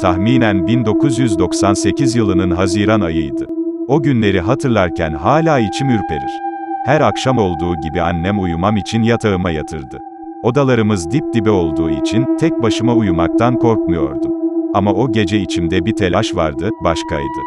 Tahminen 1998 yılının Haziran ayıydı. O günleri hatırlarken hala içim ürperir. Her akşam olduğu gibi annem uyumam için yatağıma yatırdı. Odalarımız dip dibe olduğu için tek başıma uyumaktan korkmuyordum. Ama o gece içimde bir telaş vardı, başkaydı.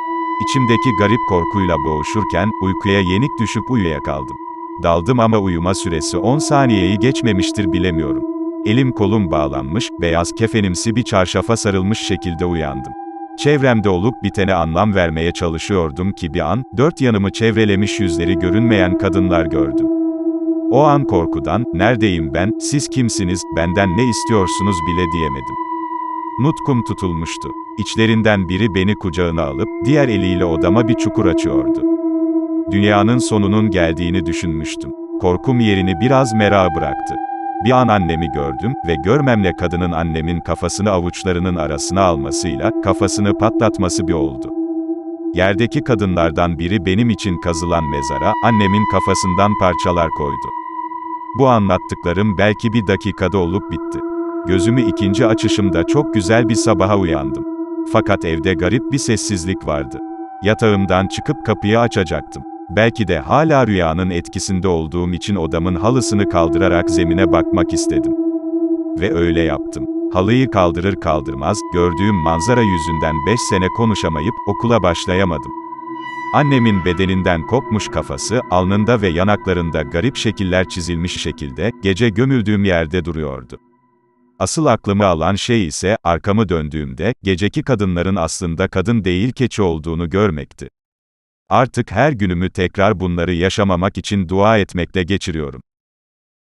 İçimdeki garip korkuyla boğuşurken uykuya yenik düşüp uyuyakaldım. Daldım ama uyuma süresi 10 saniyeyi geçmemiştir bilemiyorum. Elim kolum bağlanmış, beyaz kefenimsi bir çarşafa sarılmış şekilde uyandım. Çevremde olup bitene anlam vermeye çalışıyordum ki bir an, dört yanımı çevrelemiş yüzleri görünmeyen kadınlar gördüm. O an korkudan, neredeyim ben, siz kimsiniz, benden ne istiyorsunuz bile diyemedim. Nutkum tutulmuştu. İçlerinden biri beni kucağına alıp, diğer eliyle odama bir çukur açıyordu. Dünyanın sonunun geldiğini düşünmüştüm. Korkum yerini biraz merak bıraktı. Bir an annemi gördüm ve görmemle kadının annemin kafasını avuçlarının arasına almasıyla kafasını patlatması bir oldu. Yerdeki kadınlardan biri benim için kazılan mezara annemin kafasından parçalar koydu. Bu anlattıklarım belki bir dakikada olup bitti. Gözümü ikinci açışımda çok güzel bir sabaha uyandım. Fakat evde garip bir sessizlik vardı. Yatağımdan çıkıp kapıyı açacaktım. Belki de hala rüyanın etkisinde olduğum için odamın halısını kaldırarak zemine bakmak istedim. Ve öyle yaptım. Halıyı kaldırır kaldırmaz, gördüğüm manzara yüzünden 5 sene konuşamayıp okula başlayamadım. Annemin bedeninden kopmuş kafası, alnında ve yanaklarında garip şekiller çizilmiş şekilde, gece gömüldüğüm yerde duruyordu. Asıl aklımı alan şey ise, arkamı döndüğümde, geceki kadınların aslında kadın değil keçi olduğunu görmekti. Artık her günümü tekrar bunları yaşamamak için dua etmekle geçiriyorum.